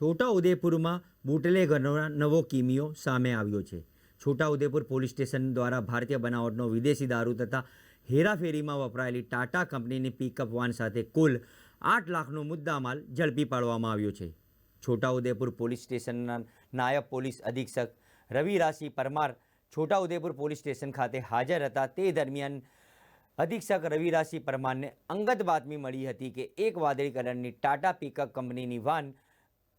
છોટાઉદેપુરમાં બુટલેગરનો નવો કિમિયો સામે આવ્યો છે. છોટાઉદેપુર પોલીસ સ્ટેશન દ્વારા ભારતીય બનાવટનો વિદેશી દારૂ તથા હેરાફેરીમાં વપરાયેલી ટાટા કંપનીની પિકઅપ વાન સાથે કુલ આઠ લાખનો મુદ્દામાલ ઝડપી પાડવામાં આવ્યો છે. છોટાઉદેપુર પોલીસ સ્ટેશનના નાયબ પોલીસ અધિક્ષક રવિ રાશિ પરમાર છોટાઉદેપુર પોલીસ સ્ટેશન ખાતે હાજર હતા. તે દરમિયાન અધિક્ષક રવિરાશી પરમારને અંગત બાતમી મળી હતી કે એક વાદળી કલરની ટાટા પિકઅપ કંપનીની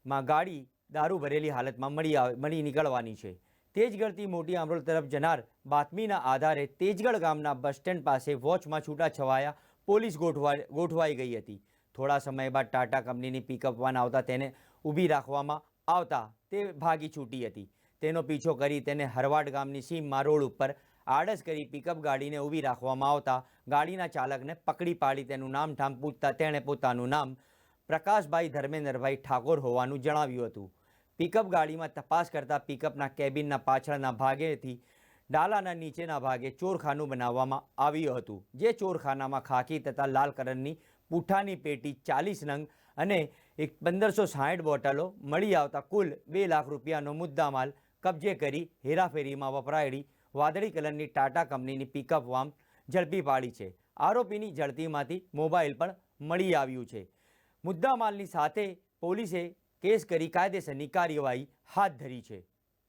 વાનમાં ગાડી દારૂ ભરેલી હાલતમાં મળી મળી નીકળવાની છે. તેજગઢથી મોટી આમરોલ તરફ જનાર બાતમીના આધારે તેજગઢ ગામના બસ સ્ટેન્ડ પાસે વોચમાં છૂટા છવાયા પોલીસ ગોઠવા ગોઠવાઈ ગઈ હતી. થોડા સમય બાદ ટાટા કંપનીની પિકઅપ વાન આવતા તેને ઊભી રાખવામાં આવતા તે ભાગી છૂટી હતી. તેનો પીછો કરી તેને હરવાડ ગામની સીમમાં રોડ ઉપર આડસ કરી પિકઅપ ગાડીને ઊભી રાખવામાં આવતા ગાડીના ચાલકને પકડી પાડી તેનું નામ ઠામ પૂછતા તેણે પોતાનું નામ પ્રકાશભાઈ ધર્મેન્દ્રભાઈ ઠાકોર હોવાનું જણાવ્યું હતું. પિકઅપ ગાડીમાં તપાસ કરતાં પિકઅપના કેબિનના પાછળના ભાગેથી ડાલાના નીચેના ભાગે ચોરખાનું બનાવવામાં આવ્યું હતું. જે ચોરખાનામાં ખાકી તથા લાલ કલરની પૂઠાની પેટી ચાલીસ નંગ અને એક પંદરસો સાહીઠ બોટલો મળી આવતા કુલ બે લાખ રૂપિયાનો મુદ્દામાલ કબજે કરી હેરાફેરીમાં વપરાયેલી વાદળી કલરની ટાટા કંપનીની પિકઅપ વામ ઝડપી પાડી છે. આરોપીની ઝડપીમાંથી મોબાઈલ પણ મળી આવ્યું છે. મુદ્દામાલની સાથે પોલીસે કેસ કરી કાયદેસરની કાર્યવાહી હાથ ધરી છે.